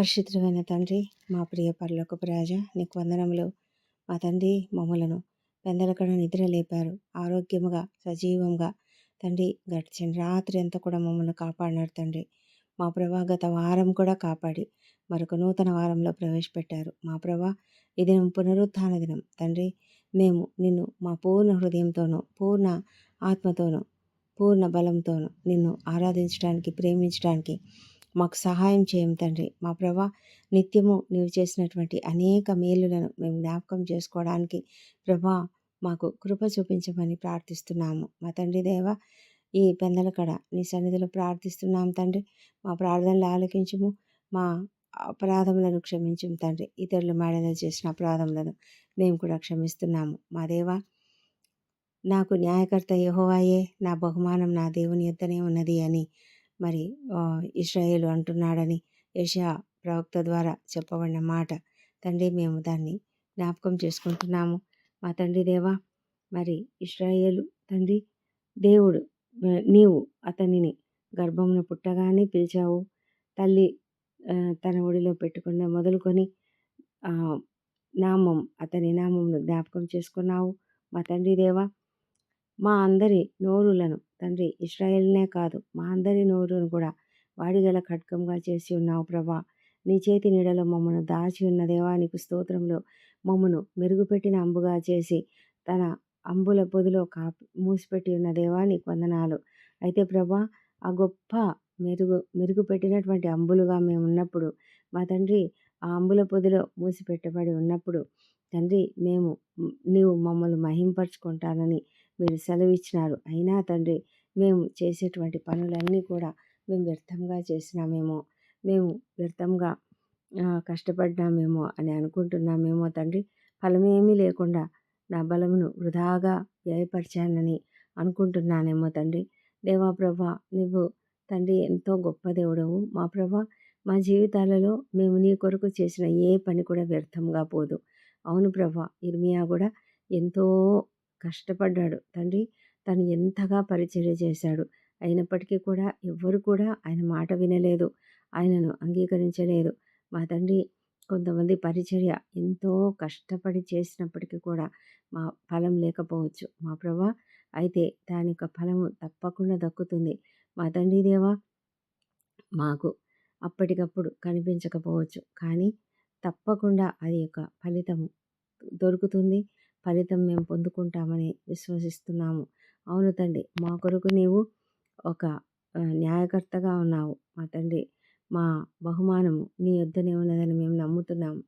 పరిశుద్ధమైన తండ్రి మా ప్రియ పరలోకపు రాజా నీకు వందనములు. మా తండ్రి మమ్మలను పెందలకడ నిద్ర లేపారు. ఆరోగ్యముగా సజీవంగా తండ్రి గడిచిన రాత్రి అంతా కూడా మమ్మల్ని కాపాడినారు తండ్రి. మా ప్రభా గత వారం కూడా కాపాడి మరొక నూతన వారంలో ప్రవేశపెట్టారు. మా ప్రభా ఈ దినం పునరుత్థాన దినం. తండ్రి మేము నిన్ను మా పూర్ణ హృదయంతోనూ పూర్ణ ఆత్మతోనూ పూర్ణ బలంతోనూ నిన్ను ఆరాధించడానికి ప్రేమించడానికి మాకు సహాయం చేయం తండ్రి. మా ప్రభా నిత్యము నీవు చేసినటువంటి అనేక మేలులను మేము జ్ఞాపకం చేసుకోవడానికి ప్రభా మాకు కృప చూపించమని ప్రార్థిస్తున్నాము. మా తండ్రి దేవ ఈ పెందల కడ నీ సన్నిధిలో ప్రార్థిస్తున్నాం తండ్రి. మా ప్రార్థనలు ఆలకించము మా అపరాధములను క్షమించము తండ్రి. ఇతరుల మేడలో చేసిన అపరాధములను మేము కూడా క్షమిస్తున్నాము. మా దేవ నాకు న్యాయకర్త యహోవాయే నా బహుమానం నా దేవుని యొద్దనే ఉన్నది అని మరి ఇస్రాయేలు అంటున్నాడని యషా ప్రవక్త ద్వారా చెప్పబడిన మాట. తండ్రి మేము దాన్ని జ్ఞాపకం చేసుకుంటున్నాము. మా తండ్రి దేవా మరి ఇస్రాయేలు తండ్రి దేవుడు నీవు అతనిని గర్భమున పుట్టగానే పిలిచావు. తల్లి తన ఒడిలో పెట్టుకున్న మొదలుకొని నామం అతని నామంను జ్ఞాపకం చేసుకున్నావు. మా తండ్రి దేవా మా అందరి నోరులను తండ్రి ఇస్రాయేల్నే కాదు మా అందరి నోరును కూడా వాడిగల ఖడ్గంగా చేసి ఉన్నావు ప్రభా. నీ చేతి నీడలో మమ్మను దాచి ఉన్న దేవానికి స్తోత్రంలో మమ్మను మెరుగుపెట్టిన అంబుగా చేసి తన అంబుల పొదిలో కా మూసిపెట్టి ఉన్న దేవానికి వందనాలు. అయితే ప్రభా ఆ గొప్ప మెరుగు మెరుగుపెట్టినటువంటి అంబులుగా మేము ఉన్నప్పుడు మా తండ్రి ఆ అంబుల పొదిలో మూసిపెట్టబడి ఉన్నప్పుడు తండ్రి మేము నీవు మమ్మల్ని మహింపరచుకుంటానని మీరు సెలవిచ్చినారు. అయినా తండ్రి మేము చేసేటువంటి పనులన్నీ కూడా మేము వ్యర్థంగా చేసినామేమో మేము వ్యర్థంగా కష్టపడ్డామేమో అని అనుకుంటున్నామేమో తండ్రి ఫలమేమీ లేకుండా నా బలమును వృధాగా వ్యయపరిచానని అనుకుంటున్నానేమో తండ్రి. దేవా ప్రభా నువ్వు తండ్రి ఎంతో గొప్ప దేవుడవు. మా ప్రభా మా జీవితాలలో మేము నీ కొరకు చేసిన ఏ పని కూడా వ్యర్థంగా పోదు. అవును ప్రభా ఇర్మియా కూడా ఎంతో కష్టపడ్డాడు. తండ్రి తను ఎంతగా పరిచర్య చేశాడు. అయినప్పటికీ కూడా ఎవ్వరు కూడా ఆయన మాట వినలేదు. ఆయనను అంగీకరించలేదు. మా తండ్రి కొంతమంది పరిచర్య ఎంతో కష్టపడి చేసినప్పటికీ కూడా మా ఫలం లేకపోవచ్చు. మా ప్రభా అయితే దాని యొక్క ఫలము తప్పకుండా దక్కుతుంది. మా తండ్రి దేవా మాకు అప్పటికప్పుడు కనిపించకపోవచ్చు. కానీ తప్పకుండా అది యొక్క ఫలితము దొరుకుతుంది. ఫలితం మేము పొందుకుంటామని విశ్వసిస్తున్నాము. అవును తండ్రి మా కొరకు నీవు ఒక న్యాయకర్తగా ఉన్నావు. మా తండ్రి మా బహుమానము నీ యొద్దనే ఉన్నదని మేము నమ్ముతున్నాము.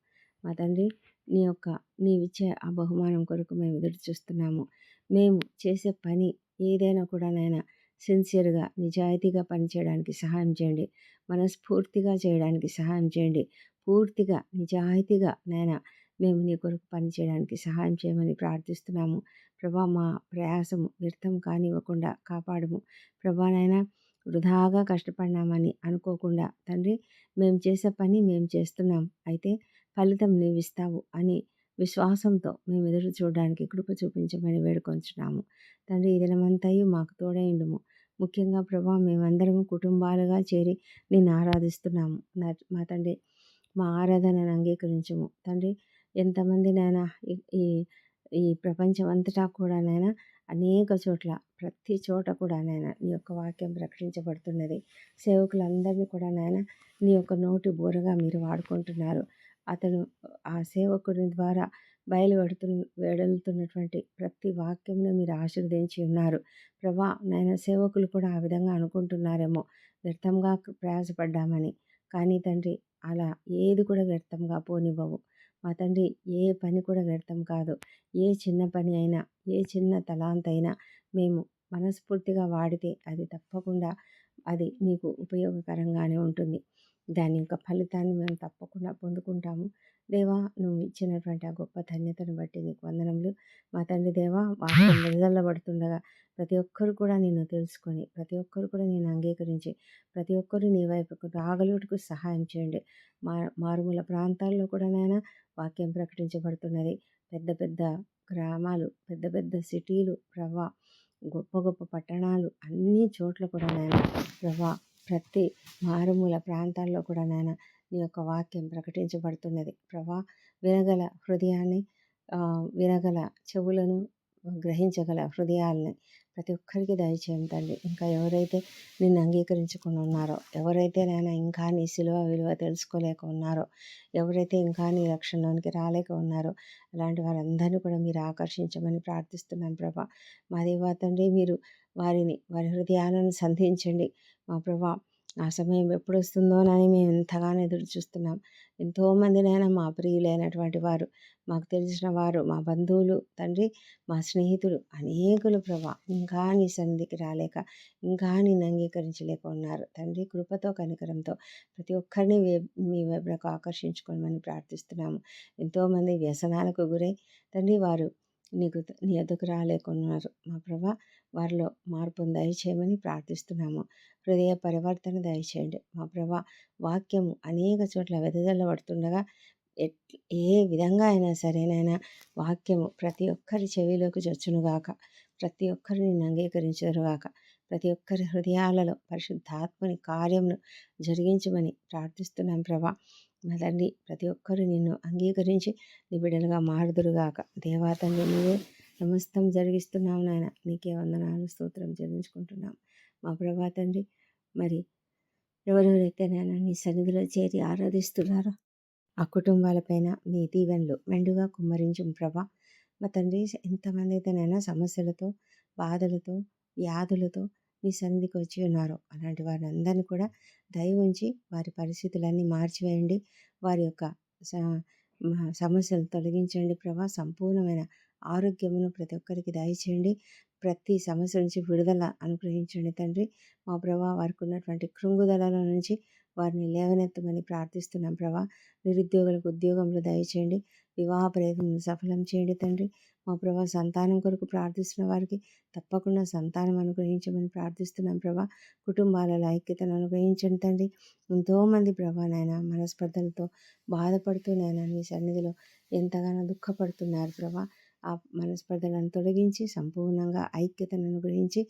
మా తండ్రి నీ యొక్క నీవిచ్చే ఆ బహుమానం కొరకు మేము ఎదురు చూస్తున్నాము. మేము చేసే పని ఏదైనా కూడా నైనా సిన్సియర్గా నిజాయితీగా పనిచేయడానికి సహాయం చేయండి. మనస్ఫూర్తిగా చేయడానికి సహాయం చేయండి. పూర్తిగా నిజాయితీగా నైనా మేము నీ కొరకు పనిచేయడానికి సహాయం చేయమని ప్రార్థిస్తున్నాము. ప్రభా మా ప్రయాసము వ్యర్థం కానివ్వకుండా కాపాడము. ప్రభానైనా వృధాగా కష్టపడినామని అనుకోకుండా తండ్రి మేము చేసే పని మేము చేస్తున్నాం. అయితే ఫలితం నీవిస్తావు అని విశ్వాసంతో మేము ఎదురు చూడడానికి కృప చూపించమని వేడుకొంచున్నాము. తండ్రి ఈ దినమంతయు మాకు తోడైండుము ముఖ్యంగా ప్రభా మేమందరం కుటుంబాలుగా చేరి నేను ఆరాధిస్తున్నాము. మా తండ్రి మా ఆరాధనను అంగీకరించము. తండ్రి ఎంతమంది నైనా ఈ ఈ ప్రపంచం అంతటా కూడా నైనా అనేక చోట్ల ప్రతి చోట కూడా నాయన నీ యొక్క వాక్యం ప్రకటించబడుతున్నది. సేవకులందరినీ కూడా నాయన నీ యొక్క నోటి బోరగా మీరు వాడుకుంటున్నారు. అతను ఆ సేవకుడి ద్వారా బయలుపెడుతు వెడలుతున్నటువంటి ప్రతి వాక్యంను మీరు ఆశీర్వదించి ఉన్నారు. ప్రభా నాయన సేవకులు కూడా ఆ విధంగా అనుకుంటున్నారేమో. వ్యర్థంగా ప్రయాసపడ్డామని. కానీ తండ్రి అలా ఏది కూడా వ్యర్థంగా పోనివ్వవు. మా తండ్రి ఏ పని కూడా వ్యర్థం కాదు. ఏ చిన్న పని అయినా ఏ చిన్న తలాంతైనా అయినా మేము మనస్ఫూర్తిగా వాడితే అది తప్పకుండా అది నీకు ఉపయోగకరంగానే ఉంటుంది. దాని యొక్క ఫలితాన్ని మేము తప్పకుండా పొందుకుంటాము. దేవా నువ్వు ఇచ్చినటువంటి ఆ గొప్ప ధన్యతను బట్టి నీకు వందనములు. మా తండ్రి దేవా వాక్యం వెదజల్లబడుతుండగా ప్రతి ఒక్కరు కూడా నేను తెలుసుకొని ప్రతి ఒక్కరు కూడా నేను అంగీకరించి ప్రతి ఒక్కరు నీ వైపుకు రాగలుగుటకు సహాయం చేయండి. మా మారుమూల ప్రాంతాల్లో కూడా నాయన వాక్యం ప్రకటించబడుతున్నది. పెద్ద పెద్ద గ్రామాలు పెద్ద పెద్ద సిటీలు ప్రభా గొప్ప గొప్ప పట్టణాలు అన్ని చోట్ల కూడా నాయన ప్రభా ప్రతి మారుమూల ప్రాంతాల్లో కూడా నాయన నీ యొక్క వాక్యం ప్రకటించబడుతున్నది. ప్రభా వినగల హృదయాన్ని వినగల చెవులను గ్రహించగల హృదయాల్ని ప్రతి ఒక్కరికి దయచేయండి తండ్రి. ఇంకా ఎవరైతే నిన్ను అంగీకరించుకుని ఉన్నారో ఎవరైతే నేను ఇంకా నీ సిలువ విలువ తెలుసుకోలేక ఉన్నారో ఎవరైతే ఇంకా నీ రక్షణలోనికి రాలేక ఉన్నారో అలాంటి వారందరినీ కూడా మీరు ఆకర్షించమని ప్రార్థిస్తున్నాను ప్రభా. మా దేవా తండ్రి మీరు వారిని వారి హృదయాలను సంధించండి. మా ప్రభా ఆ సమయం ఎప్పుడు వస్తుందోనని మేము ఎంతగానో ఎదురు చూస్తున్నాం. ఎంతోమందినైనా మా ప్రియులైనటువంటి వారు మాకు తెలిసిన వారు మా బంధువులు తండ్రి మా స్నేహితులు అనేకులు ప్రభా ఇంకా నీ సన్నిధికి రాలేక ఇంకా నేను అంగీకరించలేక ఉన్నారు. తండ్రి కృపతో కనికరంతో ప్రతి ఒక్కరిని మీ వైపునకు ఆకర్షించుకోమని ప్రార్థిస్తున్నాము. ఎంతోమంది వ్యసనాలకు గురై తండ్రి వారు నీకు నీ ఎద్దకు రాలేకున్నారు. మా ప్రభా వారిలో మార్పును దయచేయమని ప్రార్థిస్తున్నాము. హృదయ పరివర్తన దయచేయండి. మా ప్రభా వాక్యము అనేక చోట్ల వెదజల్లబడుతుండగా ఏ విధంగా అయినా సరేనైనా వాక్యము ప్రతి ఒక్కరి చెవిలోకి చొచ్చునుగాక ప్రతి ఒక్కరిని నిన్ను అంగీకరించరుగాక ప్రతి ఒక్కరి హృదయాలలో పరిశుద్ధాత్మని కార్యమును జరిగించమని ప్రార్థిస్తున్నాం ప్రభా. మా తండ్రి ప్రతి ఒక్కరు నిన్ను అంగీకరించి నీ బిడ్డలుగా మారుదురుగాక. దేవా తండ్రి నువ్వే సమస్తం జరిగిస్తున్నావు నాయన. నీకే వందనాలు స్తోత్రం చెల్లించుకుంటున్నాం. మా ప్రభా తండ్రి మరి ఎవరెవరైతే నాయన నీ సన్నిధిలో చేరి ఆరాధిస్తున్నారో ఆ కుటుంబాలపైన మీ దీవెనలు మెండుగా కుమ్మరించు ప్రభా. మా తండ్రి ఎంతమంది అయితేనైనా సమస్యలతో బాధలతో వ్యాధులతో మీ సన్నిధికి వచ్చి ఉన్నారు. అలాంటి వారిని అందరినీ కూడా దయ ఉంచి వారి పరిస్థితులన్నీ మార్చివేయండి. వారి యొక్క సమస్యలు తొలగించండి ప్రభా. సంపూర్ణమైన ఆరోగ్యమును ప్రతి ఒక్కరికి దయచేయండి. ప్రతి సమస్య నుంచి విడుదల అనుగ్రహించండి తండ్రి. మా ప్రభా వారికి ఉన్నటువంటి కృంగుదల నుంచి వారిని లేవనెత్తమని ప్రార్థిస్తున్నాం ప్రభా. నిరుద్యోగులకు ఉద్యోగంలో దయచేయండి. వివాహ ప్రయత్నం సఫలం చేయండి తండ్రి. మా ప్రభా సంతానం కొరకు ప్రార్థిస్తున్న వారికి తప్పకుండా సంతానం అనుగ్రహించమని ప్రార్థిస్తున్నాం ప్రభా. కుటుంబాలలో ఐక్యతను అనుగ్రహించండి తండ్రి. ఎంతోమంది ప్రభా నాయన మనస్పర్ధలతో బాధపడుతూ నాయన మీ సన్నిధిలో ఎంతగానో దుఃఖపడుతున్నారు ప్రభా. ఆ మనస్పర్ధలను తొలగించి సంపూర్ణంగా ఐక్యతను అనుగ్రహించి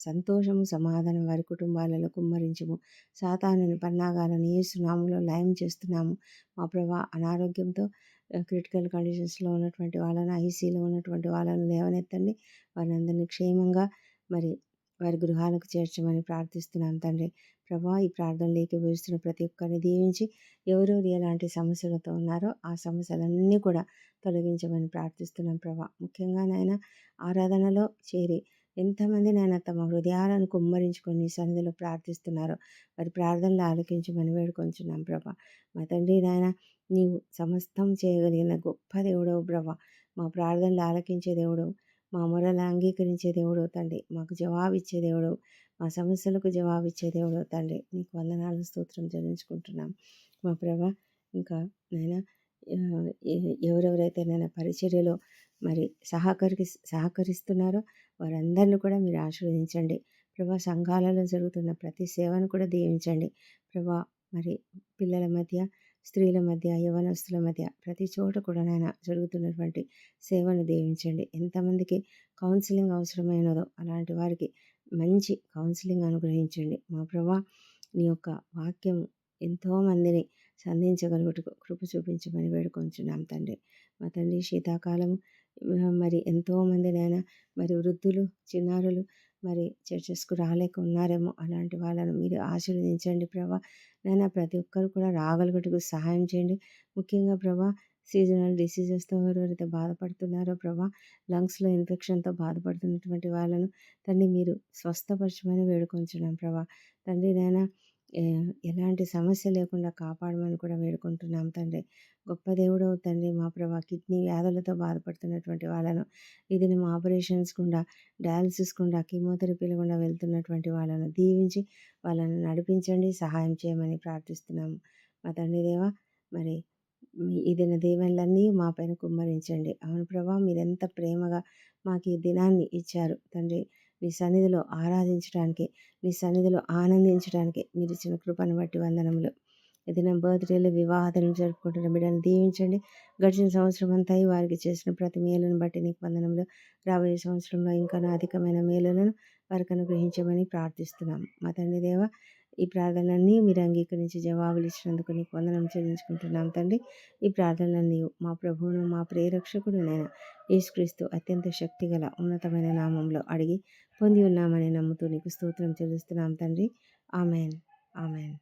సంతోషము సమాధానం వారి కుటుంబాలలో కుమ్మరించము. సాతానుని పన్నాగాలను ఏసునాములో లయం చేస్తున్నాము. మా ప్రభా అనారోగ్యంతో క్రిటికల్ కండిషన్స్లో ఉన్నటువంటి వాళ్ళను ఐసీలో ఉన్నటువంటి వాళ్ళను లేవనెత్తండి. వారందరినీ క్షేమంగా మరి వారి గృహాలకు చేర్చమని ప్రార్థిస్తున్నాం తండ్రి. ప్రభా ఈ ప్రార్థనలోకి వేస్తున్న ప్రతి ఒక్కరిని దీవించి ఎవరెవరు ఎలాంటి సమస్యలతో ఉన్నారో ఆ సమస్యలన్నీ కూడా తొలగించమని ప్రార్థిస్తున్నాం ప్రభా. ముఖ్యంగా నాయన ఆరాధనలో చేరి ఎంతమంది నాయన తమ హృదయాలను కుమ్మరించుకొని సన్నిధిలో ప్రార్థిస్తున్నారో వారి ప్రార్థనలు ఆలకించమని వేడుకొంచున్నాం ప్రభా. మా తండ్రి నాయన నీవు సమస్తం చేయగలిగిన గొప్ప దేవుడవు ప్రభా. మా ప్రార్థనలు ఆలకించే దేవుడవు మా మొరలు అంగీకరించే దేవుడు తండ్రి మాకు జవాబిచ్చే దేవుడు మా సమస్యలకు జవాబిచ్చే దేవుడు తండ్రి నీకు వందనాలు స్తోత్రం చెల్లించుకుంటున్నాం. మా ప్రభ ఇంకా నేను ఎవరెవరైతే నేను పరిచర్యలో మరి సహకరి సహకరిస్తున్నారో వారందరిని కూడా మీరు ఆశీర్వదించండి. ప్రభా సంఘాలలో జరుగుతున్న ప్రతి సేవను కూడా దీవించండి. ప్రభా మరి పిల్లల మధ్య స్త్రీల మధ్య యవనస్తుల మధ్య ప్రతి చోట కూడా నాయన జరుగుతున్నటువంటి సేవను దీవించండి. ఎంతమందికి కౌన్సిలింగ్ అవసరమైనదో అలాంటి వారికి మంచి కౌన్సిలింగ్ అనుగ్రహించండి. మా ప్రభా నీ యొక్క వాక్యం ఎంతోమందిని సంధించగలుగుటకు కృప చూపించమని వేడుకొంచున్నాం తండ్రి. మా తండ్రి శీతాకాలం మరి ఎంతోమందినైనా మరి వృద్ధులు చిన్నారులు మరి చర్చెస్కు రాలేక ఉన్నారేమో అలాంటి వాళ్ళను మీరు ఆశీర్వదించండి ప్రభా. నాయన ప్రతి ఒక్కరు కూడా రాగలుగుటకు సహాయం చేయండి. ముఖ్యంగా ప్రభా సీజనల్ డిసీజెస్తో ఎవరెవరైతే బాధపడుతున్నారో ప్రభా లంగ్స్లో ఇన్ఫెక్షన్తో బాధపడుతున్నటువంటి వాళ్ళను తండ్రి మీరు స్వస్థపరచమని వేడుకొంచడం ప్రభా. తండ్రి నాయన ఎలాంటి సమస్య లేకుండా కాపాడమని కూడా వేడుకుంటున్నాం తండ్రి. గొప్ప దేవుడవు తండ్రి మా ప్రభా. కిడ్నీ వ్యాధులతో బాధపడుతున్నటువంటి వాళ్ళను ఇది మా ఆపరేషన్స్ గుండా డయాలసిస్ గుండా కీమోథెరపీలు గుండా వెళ్తున్నటువంటి వాళ్ళను దీవించి వాళ్ళను నడిపించండి సహాయం చేయమని ప్రార్థిస్తున్నాము. మా తండ్రి దేవ మరి మీ ఇదిన దీవెనలన్నీ మా పైన కుమ్మరించండి. అవును ప్రభా మీరెంత ప్రేమగా మాకు ఈ దినాన్ని ఇచ్చారు తండ్రి. మీ సన్నిధిలో ఆరాధించడానికి మీ సన్నిధిలో ఆనందించడానికి మీరు ఇచ్చిన కృపను బట్టి వందనములు. ఏదైనా బర్త్డేలు వివాహాలను జరుపుకుంటున్న బిడ్డను దీవించండి. గడిచిన సంవత్సరం అంతా వారికి చేసిన ప్రతి మేలును బట్టి నీకు వందనములు. రాబోయే సంవత్సరంలో ఇంకా అధికమైన మేలులను వారికి అనుగ్రహించమని ప్రార్థిస్తున్నాం మా తండ్రి దేవ ఈ ప్రార్థనలన్నీ మీరు అంగీకరించి జవాబులు ఇచ్చినందుకు నీకు వందనం చెల్లించుకుంటున్నాం తండ్రి. ఈ ప్రార్థనలన్నీ మా ప్రభువును మా ప్రేరక్షకుడు నేను యేసుక్రీస్తు అత్యంత శక్తిగల ఉన్నతమైన నామంలో అడిగి పొంది ఉన్నామని నమ్ముతూ నీకు స్తోత్రం చెల్లిస్తున్నాం తండ్రి. ఆమెన్. ఆమెన్.